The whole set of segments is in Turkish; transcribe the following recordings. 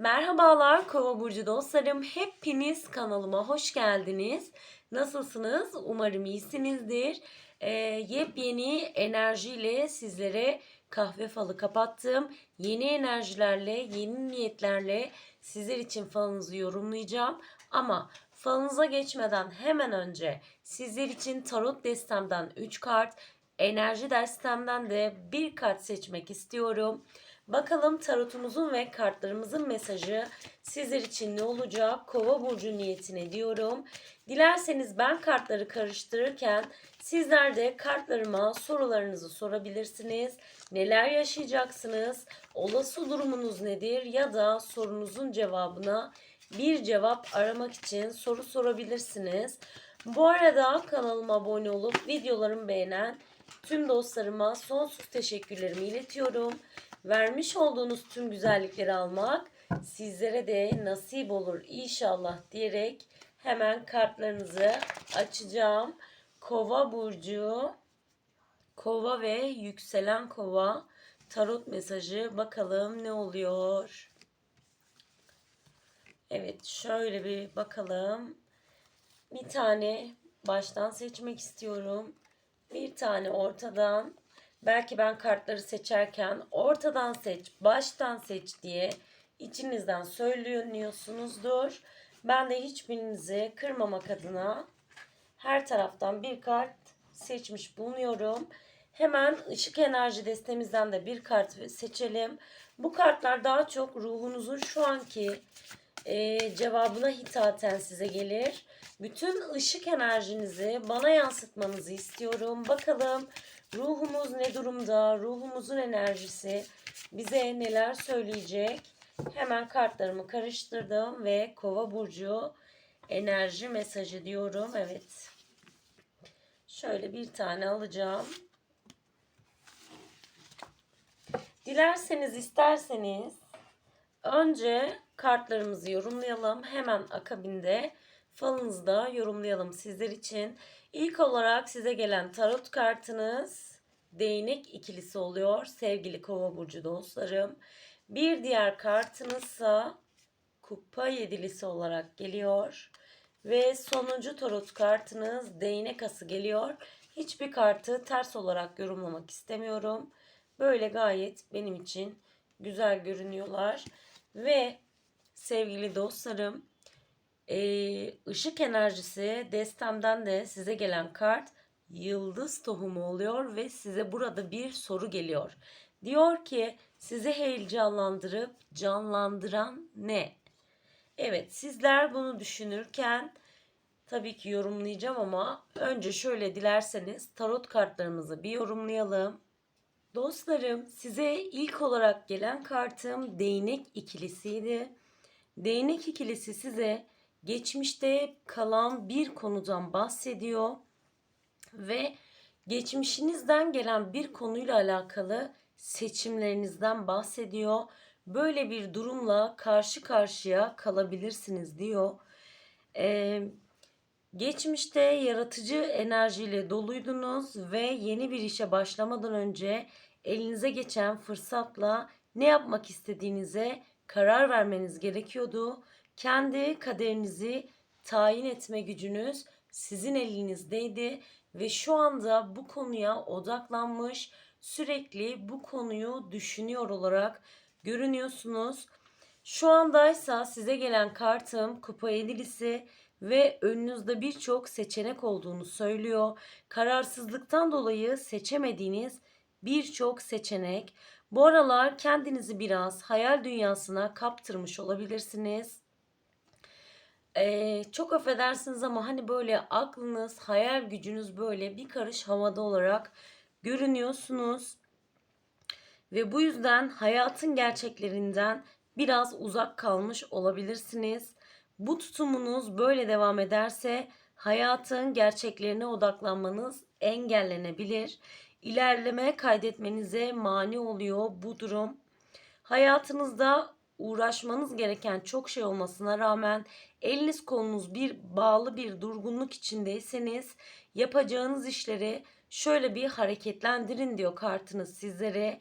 Merhabalar Kova burcu dostlarım. Hepiniz kanalıma hoş geldiniz. Nasılsınız? Umarım iyisinizdir. Ee, yepyeni enerjiyle sizlere kahve falı kapattım. Yeni enerjilerle, yeni niyetlerle sizler için falınızı yorumlayacağım. Ama falınıza geçmeden hemen önce sizler için tarot destemden 3 kart, enerji destemden de bir kart seçmek istiyorum. Bakalım tarotumuzun ve kartlarımızın mesajı sizler için ne olacak? Kova burcu niyetine diyorum. Dilerseniz ben kartları karıştırırken sizler de kartlarıma sorularınızı sorabilirsiniz. Neler yaşayacaksınız? Olası durumunuz nedir? Ya da sorunuzun cevabına bir cevap aramak için soru sorabilirsiniz. Bu arada kanalıma abone olup videolarımı beğenen tüm dostlarıma sonsuz teşekkürlerimi iletiyorum. Vermiş olduğunuz tüm güzellikleri almak sizlere de nasip olur inşallah diyerek hemen kartlarınızı açacağım. Kova burcu, kova ve yükselen kova tarot mesajı bakalım ne oluyor. Evet şöyle bir bakalım. Bir tane baştan seçmek istiyorum. Bir tane ortadan. Belki ben kartları seçerken ortadan seç, baştan seç diye içinizden söyleniyorsunuzdur. Ben de hiçbirinizi kırmamak adına her taraftan bir kart seçmiş bulunuyorum. Hemen ışık enerji destemizden de bir kart seçelim. Bu kartlar daha çok ruhunuzun şu anki e, cevabına hitaten size gelir. Bütün ışık enerjinizi bana yansıtmanızı istiyorum. Bakalım ruhumuz ne durumda? Ruhumuzun enerjisi bize neler söyleyecek? Hemen kartlarımı karıştırdım ve Kova burcu enerji mesajı diyorum. Evet. Şöyle bir tane alacağım. Dilerseniz isterseniz önce kartlarımızı yorumlayalım. Hemen akabinde falınızı da yorumlayalım sizler için. İlk olarak size gelen tarot kartınız değnek ikilisi oluyor sevgili kova burcu dostlarım. Bir diğer kartınızsa kupa yedilisi olarak geliyor. Ve sonuncu tarot kartınız değnek ası geliyor. Hiçbir kartı ters olarak yorumlamak istemiyorum. Böyle gayet benim için güzel görünüyorlar. Ve sevgili dostlarım ee, ışık enerjisi destemden de size gelen kart yıldız tohumu oluyor ve size burada bir soru geliyor. Diyor ki sizi heyecanlandırıp canlandıran ne? Evet sizler bunu düşünürken tabii ki yorumlayacağım ama önce şöyle dilerseniz tarot kartlarımızı bir yorumlayalım. Dostlarım size ilk olarak gelen kartım değnek ikilisiydi. Değnek ikilisi size geçmişte kalan bir konudan bahsediyor ve geçmişinizden gelen bir konuyla alakalı seçimlerinizden bahsediyor. Böyle bir durumla karşı karşıya kalabilirsiniz diyor. Ee, geçmişte yaratıcı enerjiyle doluydunuz ve yeni bir işe başlamadan önce elinize geçen fırsatla ne yapmak istediğinize karar vermeniz gerekiyordu. Kendi kaderinizi tayin etme gücünüz sizin elinizdeydi ve şu anda bu konuya odaklanmış, sürekli bu konuyu düşünüyor olarak görünüyorsunuz. Şu andaysa size gelen kartım kupa edilisi ve önünüzde birçok seçenek olduğunu söylüyor. Kararsızlıktan dolayı seçemediğiniz birçok seçenek. Bu aralar kendinizi biraz hayal dünyasına kaptırmış olabilirsiniz. Ee, çok affedersiniz ama hani böyle aklınız, hayal gücünüz böyle bir karış havada olarak görünüyorsunuz. Ve bu yüzden hayatın gerçeklerinden biraz uzak kalmış olabilirsiniz. Bu tutumunuz böyle devam ederse hayatın gerçeklerine odaklanmanız engellenebilir. İlerleme kaydetmenize mani oluyor bu durum. Hayatınızda uğraşmanız gereken çok şey olmasına rağmen eliniz kolunuz bir bağlı bir durgunluk içindeyseniz yapacağınız işleri şöyle bir hareketlendirin diyor kartınız sizlere.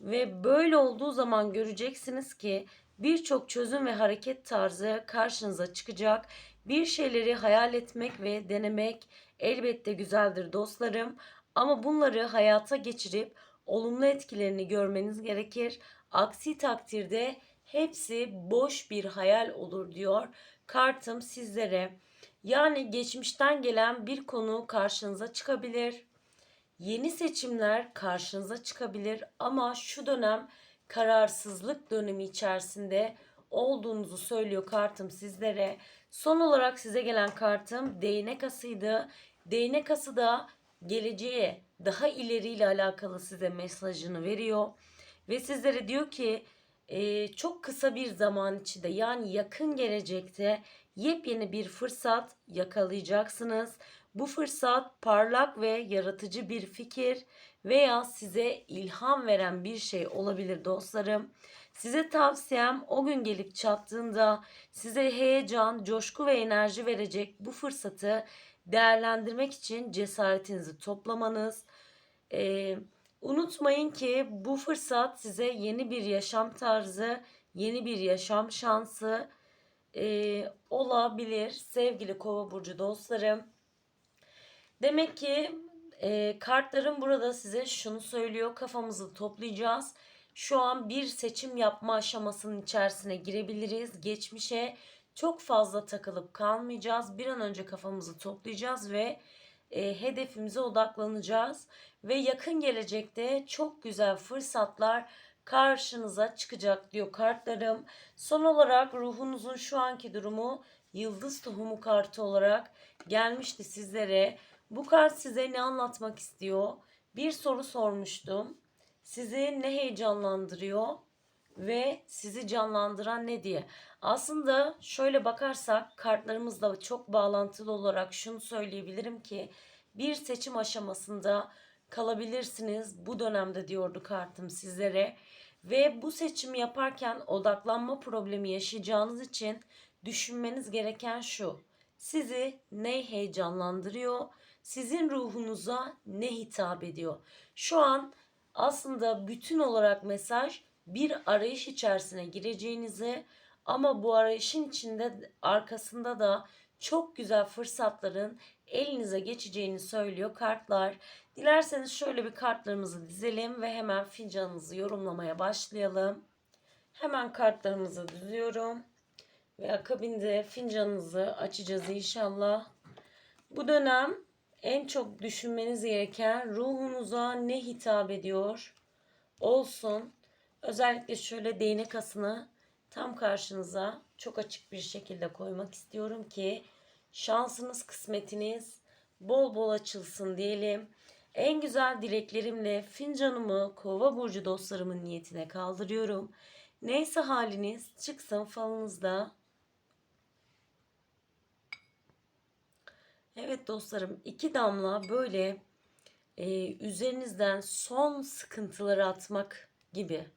Ve böyle olduğu zaman göreceksiniz ki birçok çözüm ve hareket tarzı karşınıza çıkacak. Bir şeyleri hayal etmek ve denemek elbette güzeldir dostlarım. Ama bunları hayata geçirip olumlu etkilerini görmeniz gerekir. Aksi takdirde hepsi boş bir hayal olur diyor kartım sizlere. Yani geçmişten gelen bir konu karşınıza çıkabilir. Yeni seçimler karşınıza çıkabilir ama şu dönem kararsızlık dönemi içerisinde olduğunuzu söylüyor kartım sizlere. Son olarak size gelen kartım değnek asıydı. Değnek ası da geleceğe daha ileriyle alakalı size mesajını veriyor. Ve sizlere diyor ki e, çok kısa bir zaman içinde yani yakın gelecekte yepyeni bir fırsat yakalayacaksınız. Bu fırsat parlak ve yaratıcı bir fikir veya size ilham veren bir şey olabilir dostlarım. Size tavsiyem o gün gelip çattığında size heyecan, coşku ve enerji verecek bu fırsatı değerlendirmek için cesaretinizi toplamanız. Ee, unutmayın ki bu fırsat size yeni bir yaşam tarzı, yeni bir yaşam şansı e, olabilir sevgili kova burcu dostlarım. Demek ki e, kartlarım burada size şunu söylüyor. Kafamızı toplayacağız. Şu an bir seçim yapma aşamasının içerisine girebiliriz. Geçmişe çok fazla takılıp kalmayacağız. Bir an önce kafamızı toplayacağız ve e, hedefimize odaklanacağız. Ve yakın gelecekte çok güzel fırsatlar karşınıza çıkacak diyor kartlarım. Son olarak ruhunuzun şu anki durumu yıldız tohumu kartı olarak gelmişti sizlere. Bu kart size ne anlatmak istiyor? Bir soru sormuştum. Sizi ne heyecanlandırıyor ve sizi canlandıran ne diye. Aslında şöyle bakarsak kartlarımızla çok bağlantılı olarak şunu söyleyebilirim ki bir seçim aşamasında kalabilirsiniz bu dönemde diyordu kartım sizlere. Ve bu seçimi yaparken odaklanma problemi yaşayacağınız için düşünmeniz gereken şu. Sizi ne heyecanlandırıyor? Sizin ruhunuza ne hitap ediyor? Şu an aslında bütün olarak mesaj bir arayış içerisine gireceğinizi ama bu arayışın içinde arkasında da çok güzel fırsatların elinize geçeceğini söylüyor kartlar. Dilerseniz şöyle bir kartlarımızı dizelim ve hemen fincanınızı yorumlamaya başlayalım. Hemen kartlarımızı diziyorum. Ve akabinde fincanınızı açacağız inşallah. Bu dönem en çok düşünmeniz gereken ruhunuza ne hitap ediyor olsun. Özellikle şöyle değnek asını tam karşınıza çok açık bir şekilde koymak istiyorum ki şansınız, kısmetiniz bol bol açılsın diyelim. En güzel dileklerimle fincanımı kova burcu dostlarımın niyetine kaldırıyorum. Neyse haliniz çıksın falınızda. Evet dostlarım iki damla böyle e, üzerinizden son sıkıntıları atmak gibi.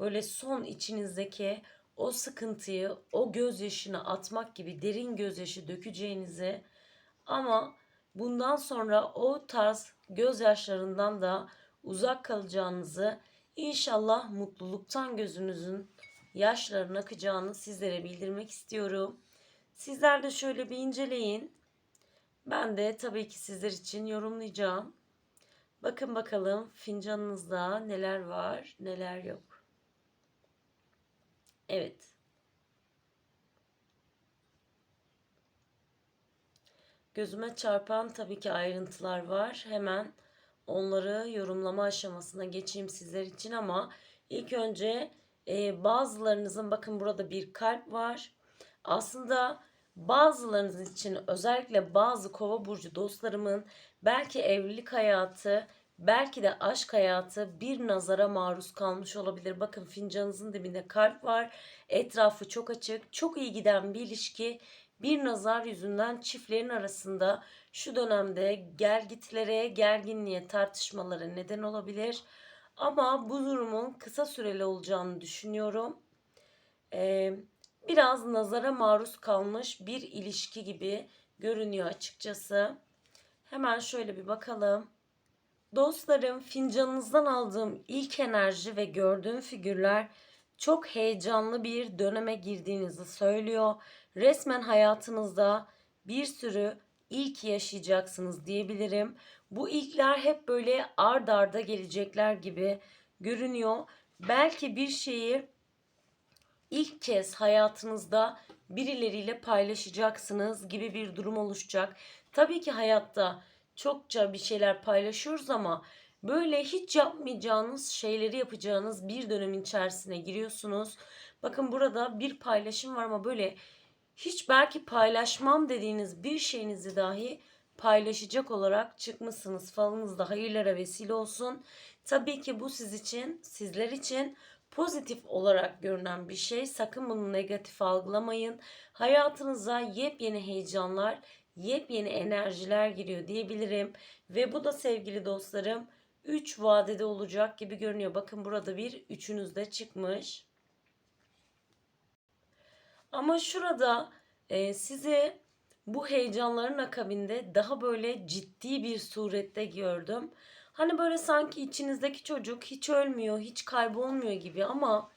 Böyle son içinizdeki o sıkıntıyı, o gözyaşını atmak gibi derin gözyaşı dökeceğinizi ama bundan sonra o tarz gözyaşlarından da uzak kalacağınızı inşallah mutluluktan gözünüzün yaşların akacağını sizlere bildirmek istiyorum. Sizler de şöyle bir inceleyin. Ben de tabii ki sizler için yorumlayacağım. Bakın bakalım fincanınızda neler var, neler yok. Evet. Gözüme çarpan tabii ki ayrıntılar var. Hemen onları yorumlama aşamasına geçeyim sizler için ama ilk önce e, bazılarınızın bakın burada bir kalp var. Aslında bazılarınız için özellikle bazı kova burcu dostlarımın belki evlilik hayatı belki de aşk hayatı bir nazara maruz kalmış olabilir. Bakın fincanınızın dibinde kalp var. Etrafı çok açık. Çok iyi giden bir ilişki bir nazar yüzünden çiftlerin arasında şu dönemde gelgitlere, gerginliğe, tartışmalara neden olabilir. Ama bu durumun kısa süreli olacağını düşünüyorum. Ee, biraz nazara maruz kalmış bir ilişki gibi görünüyor açıkçası. Hemen şöyle bir bakalım. Dostlarım fincanınızdan aldığım ilk enerji ve gördüğüm figürler çok heyecanlı bir döneme girdiğinizi söylüyor. Resmen hayatınızda bir sürü ilk yaşayacaksınız diyebilirim. Bu ilkler hep böyle ard arda gelecekler gibi görünüyor. Belki bir şeyi ilk kez hayatınızda birileriyle paylaşacaksınız gibi bir durum oluşacak. Tabii ki hayatta çokça bir şeyler paylaşıyoruz ama böyle hiç yapmayacağınız şeyleri yapacağınız bir dönemin içerisine giriyorsunuz. Bakın burada bir paylaşım var ama böyle hiç belki paylaşmam dediğiniz bir şeyinizi dahi paylaşacak olarak çıkmışsınız. Falınızda hayırlara vesile olsun. Tabii ki bu siz için, sizler için pozitif olarak görünen bir şey. Sakın bunu negatif algılamayın. Hayatınıza yepyeni heyecanlar, yepyeni enerjiler giriyor diyebilirim. Ve bu da sevgili dostlarım 3 vadede olacak gibi görünüyor. Bakın burada bir üçünüzde çıkmış. Ama şurada e, sizi bu heyecanların akabinde daha böyle ciddi bir surette gördüm. Hani böyle sanki içinizdeki çocuk hiç ölmüyor, hiç kaybolmuyor gibi ama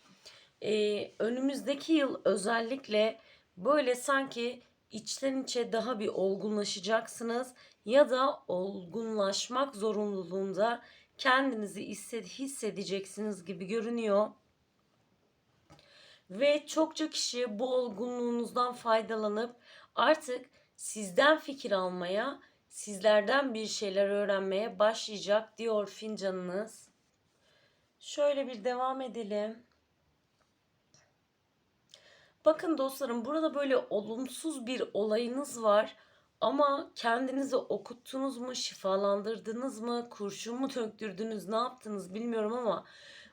e, önümüzdeki yıl özellikle böyle sanki içten içe daha bir olgunlaşacaksınız ya da olgunlaşmak zorunluluğunda kendinizi hissedeceksiniz gibi görünüyor. Ve çokça kişi bu olgunluğunuzdan faydalanıp artık sizden fikir almaya, sizlerden bir şeyler öğrenmeye başlayacak diyor fincanınız. Şöyle bir devam edelim. Bakın dostlarım burada böyle olumsuz bir olayınız var. Ama kendinizi okuttunuz mu, şifalandırdınız mı, kurşun mu döktürdünüz, ne yaptınız bilmiyorum ama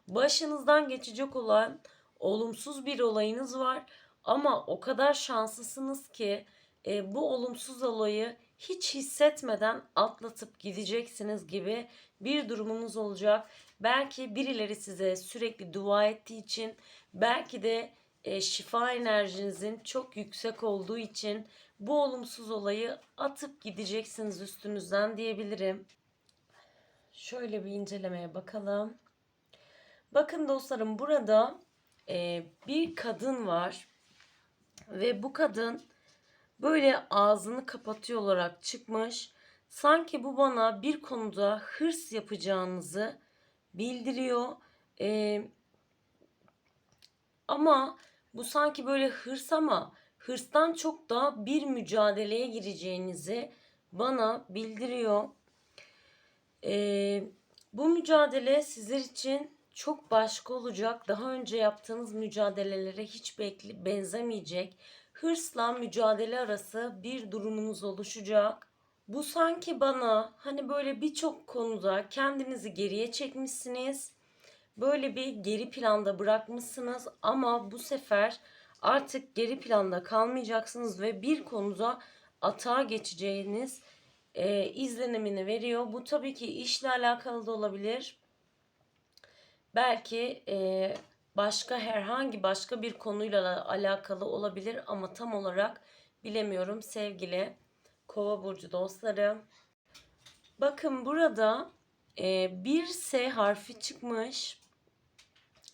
başınızdan geçecek olan olumsuz bir olayınız var. Ama o kadar şanslısınız ki e, bu olumsuz olayı hiç hissetmeden atlatıp gideceksiniz gibi bir durumunuz olacak. Belki birileri size sürekli dua ettiği için, belki de e, şifa enerjinizin çok yüksek olduğu için bu olumsuz olayı atıp gideceksiniz üstünüzden diyebilirim. Şöyle bir incelemeye bakalım. Bakın dostlarım burada e, bir kadın var ve bu kadın böyle ağzını kapatıyor olarak çıkmış. Sanki bu bana bir konuda hırs yapacağınızı bildiriyor. E, ama bu sanki böyle hırs ama hırstan çok da bir mücadeleye gireceğinizi bana bildiriyor. Ee, bu mücadele sizler için çok başka olacak. Daha önce yaptığınız mücadelelere hiç benzemeyecek. Hırsla mücadele arası bir durumunuz oluşacak. Bu sanki bana hani böyle birçok konuda kendinizi geriye çekmişsiniz. Böyle bir geri planda bırakmışsınız ama bu sefer artık geri planda kalmayacaksınız ve bir konuda atağa geçeceğiniz e, izlenimini veriyor. Bu tabii ki işle alakalı da olabilir. Belki e, başka herhangi başka bir konuyla alakalı olabilir ama tam olarak bilemiyorum sevgili Kova burcu dostları. Bakın burada e, bir S harfi çıkmış.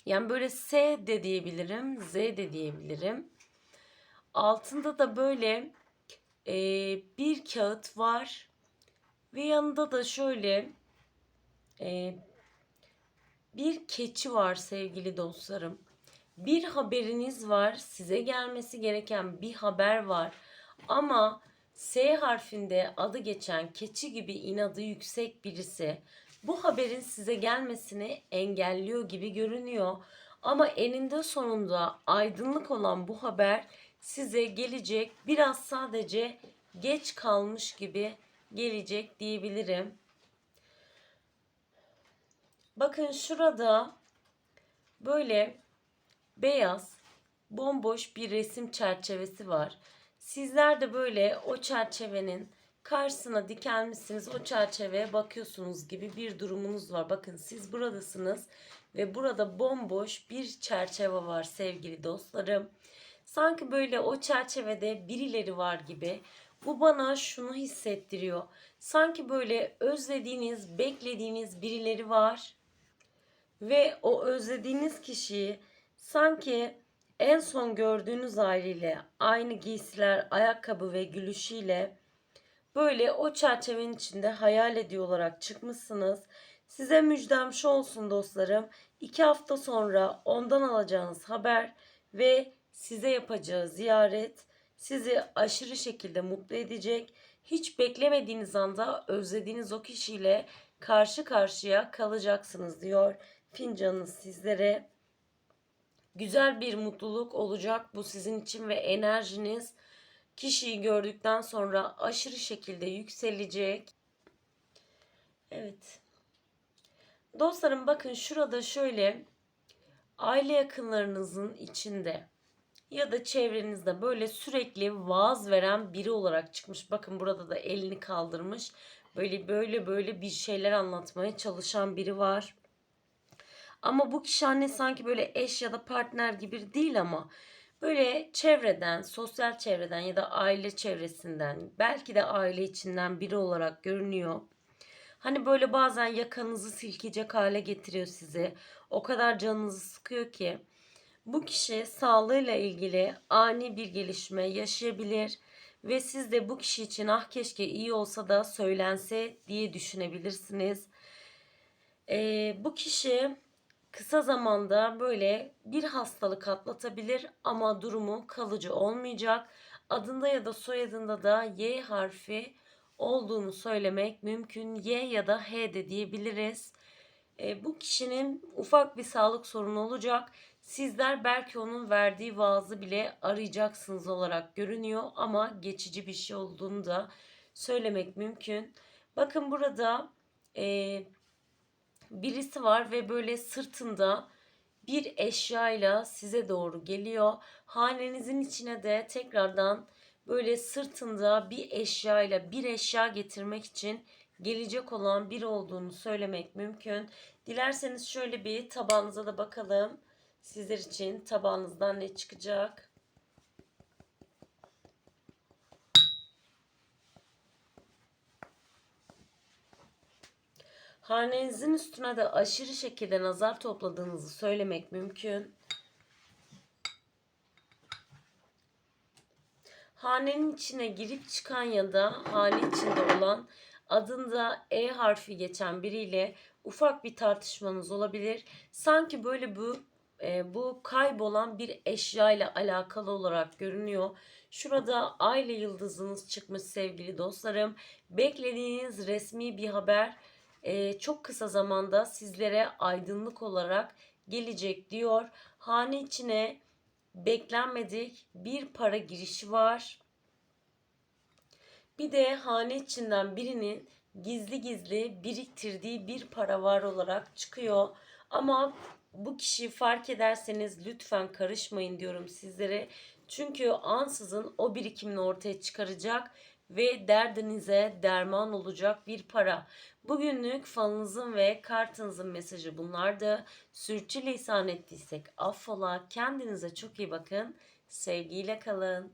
Yani böyle S de diyebilirim, Z de diyebilirim. Altında da böyle e, bir kağıt var. Ve yanında da şöyle e, bir keçi var sevgili dostlarım. Bir haberiniz var. Size gelmesi gereken bir haber var. Ama S harfinde adı geçen keçi gibi inadı yüksek birisi bu haberin size gelmesini engelliyor gibi görünüyor. Ama eninde sonunda aydınlık olan bu haber size gelecek. Biraz sadece geç kalmış gibi gelecek diyebilirim. Bakın şurada böyle beyaz bomboş bir resim çerçevesi var. Sizler de böyle o çerçevenin karşısına dikelmişsiniz o çerçeveye bakıyorsunuz gibi bir durumunuz var. Bakın siz buradasınız ve burada bomboş bir çerçeve var sevgili dostlarım. Sanki böyle o çerçevede birileri var gibi. Bu bana şunu hissettiriyor. Sanki böyle özlediğiniz, beklediğiniz birileri var ve o özlediğiniz kişiyi Sanki en son gördüğünüz aileyle aynı giysiler, ayakkabı ve gülüşüyle böyle o çerçevenin içinde hayal ediyor olarak çıkmışsınız. Size müjdem şu olsun dostlarım. İki hafta sonra ondan alacağınız haber ve size yapacağı ziyaret sizi aşırı şekilde mutlu edecek. Hiç beklemediğiniz anda özlediğiniz o kişiyle karşı karşıya kalacaksınız diyor fincanınız sizlere. Güzel bir mutluluk olacak bu sizin için ve enerjiniz kişiyi gördükten sonra aşırı şekilde yükselecek. Evet. Dostlarım bakın şurada şöyle aile yakınlarınızın içinde ya da çevrenizde böyle sürekli vaaz veren biri olarak çıkmış. Bakın burada da elini kaldırmış. Böyle böyle böyle bir şeyler anlatmaya çalışan biri var. Ama bu kişi anne sanki böyle eş ya da partner gibi değil ama böyle çevreden, sosyal çevreden ya da aile çevresinden, belki de aile içinden biri olarak görünüyor. Hani böyle bazen yakanızı silkecek hale getiriyor sizi. O kadar canınızı sıkıyor ki. Bu kişi sağlığıyla ilgili ani bir gelişme yaşayabilir ve siz de bu kişi için ah keşke iyi olsa da söylense diye düşünebilirsiniz. Ee, bu kişi kısa zamanda böyle bir hastalık atlatabilir ama durumu kalıcı olmayacak. Adında ya da soyadında da Y harfi olduğunu söylemek mümkün. Y ya da H de diyebiliriz. E, bu kişinin ufak bir sağlık sorunu olacak. Sizler belki onun verdiği vaazı bile arayacaksınız olarak görünüyor ama geçici bir şey olduğunu da söylemek mümkün. Bakın burada e, birisi var ve böyle sırtında bir eşyayla size doğru geliyor. Hanenizin içine de tekrardan böyle sırtında bir eşyayla bir eşya getirmek için gelecek olan bir olduğunu söylemek mümkün. Dilerseniz şöyle bir tabağınıza da bakalım. Sizler için tabağınızdan ne çıkacak? Hanenizin üstüne de aşırı şekilde nazar topladığınızı söylemek mümkün. Hanenin içine girip çıkan ya da hane içinde olan adında E harfi geçen biriyle ufak bir tartışmanız olabilir. Sanki böyle bu e, bu kaybolan bir eşya ile alakalı olarak görünüyor. Şurada aile yıldızınız çıkmış sevgili dostlarım. Beklediğiniz resmi bir haber çok kısa zamanda sizlere aydınlık olarak gelecek diyor. Hane içine beklenmedik bir para girişi var. Bir de hane içinden birinin gizli gizli biriktirdiği bir para var olarak çıkıyor. Ama bu kişiyi fark ederseniz lütfen karışmayın diyorum sizlere. Çünkü ansızın o birikimini ortaya çıkaracak ve derdinize derman olacak bir para. Bugünlük falınızın ve kartınızın mesajı bunlardı. Sürçülisan ettiysek affola. Kendinize çok iyi bakın. Sevgiyle kalın.